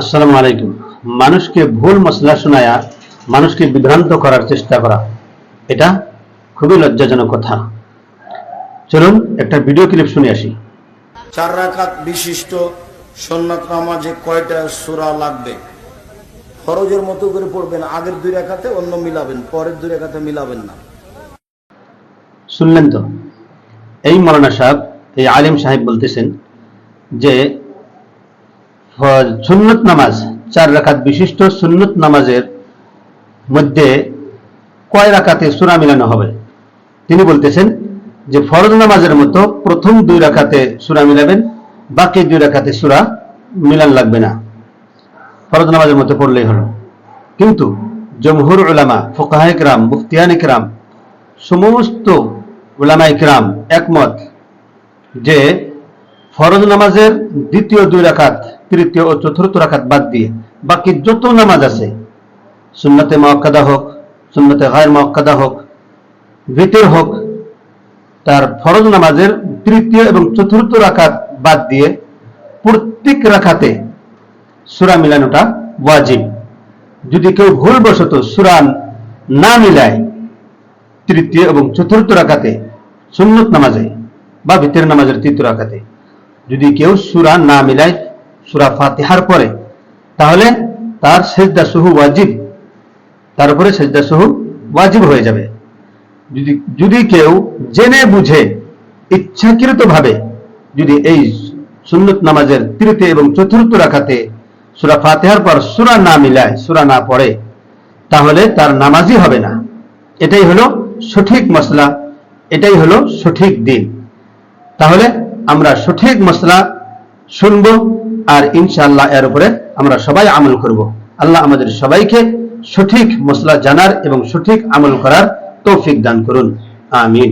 আসসালামু আলাইকুম। মানুষকে ভুল মশলা শোনায়া মানুষকে বিভ্রান্ত করার চেষ্টা করা এটা খুবই লজ্জাজনক কথা। চলুন একটা ভিডিও ক্লিপ শুনে আসি। চার রাকাত বিশিষ্ট সন্ন্যত নামাজে কয়টা সূরা লাগবে? ফরজের মতো করে পড়বেন আগের দুই রেখাতে অন্য মিলাবেন পরের দুই রেখাতে মিলাবেন না। শুনলেন তো? এই মৌলানা সাহেব এই আলিম সাহেব বলতেছেন যে সুন্নত নামাজ, চার রাখাত বিশিষ্ট সুন্নত নামাজের মধ্যে কয় রাকাতে সুরা মিলানো হবে? তিনি বলতেছেন যে, ফরজ নামাজের মতো প্রথম দুই রাকাতে সুরা মিলাবেন, বাকি দুই রাখাতে সুরা মিলান লাগবে না। ফরজ নামাজের মতো পড়লেই হলো। কিন্তু জমহুর উলামা, ফোকাহ ইকরাম, মুফতিয়ান ইকরাম, সমস্ত উলামা ইকরাম একমত যে ফরজ নামাজের দ্বিতীয় দুই রাখাত তৃতীয় ও চতুর্থ রাখাত বাদ দিয়ে বাকি যত নামাজ আছে, সুন্নতে মক্কাদা হোক, সুন্নতে গায়ের মক্কাদা হোক, ভিতর হোক, তার ফরজ নামাজের তৃতীয় এবং চতুর্থ রাখাত বাদ দিয়ে প্রত্যেক রাখাতে সুরা মিলানোটা ওয়াজিব। যদি কেউ ভুলবশত সুরা না মিলায়, তৃতীয় এবং চতুর্থ রাখাতে সুন্নত নামাজে বা ভিতের নামাজের তৃতীয় রাখাতে যদি কেউ সুরা না মিলায়, সুরা ফাতিহার পরে, তাহলে তার সেজদা সুহু ওয়াজিব। তার উপরে সেজদা সুহু ওয়াজিব হয়ে যাবে। যদি যদি কেউ জেনে বুঝে ইচ্ছাকৃত ভাবে যদি এই সুন্নত নামাজের তৃতীয় এবং চতুর্থ রাখাতে সুরা ফাতিহার পর সুরা না মিলায়, সুরা না পড়ে, তাহলে তার নামাজই হবে না। এটাই হলো সঠিক মশলা এটাই হলো সঠিক দিন। তাহলে আমরা সঠিক মশলা শুনব আর ইনশাআল্লাহ এর উপরে আমরা সবাই আমল করব। আল্লাহ আমাদের সবাইকে সঠিক মশলা জানার এবং সঠিক আমল করার তৌফিক দান করুন। আমিন।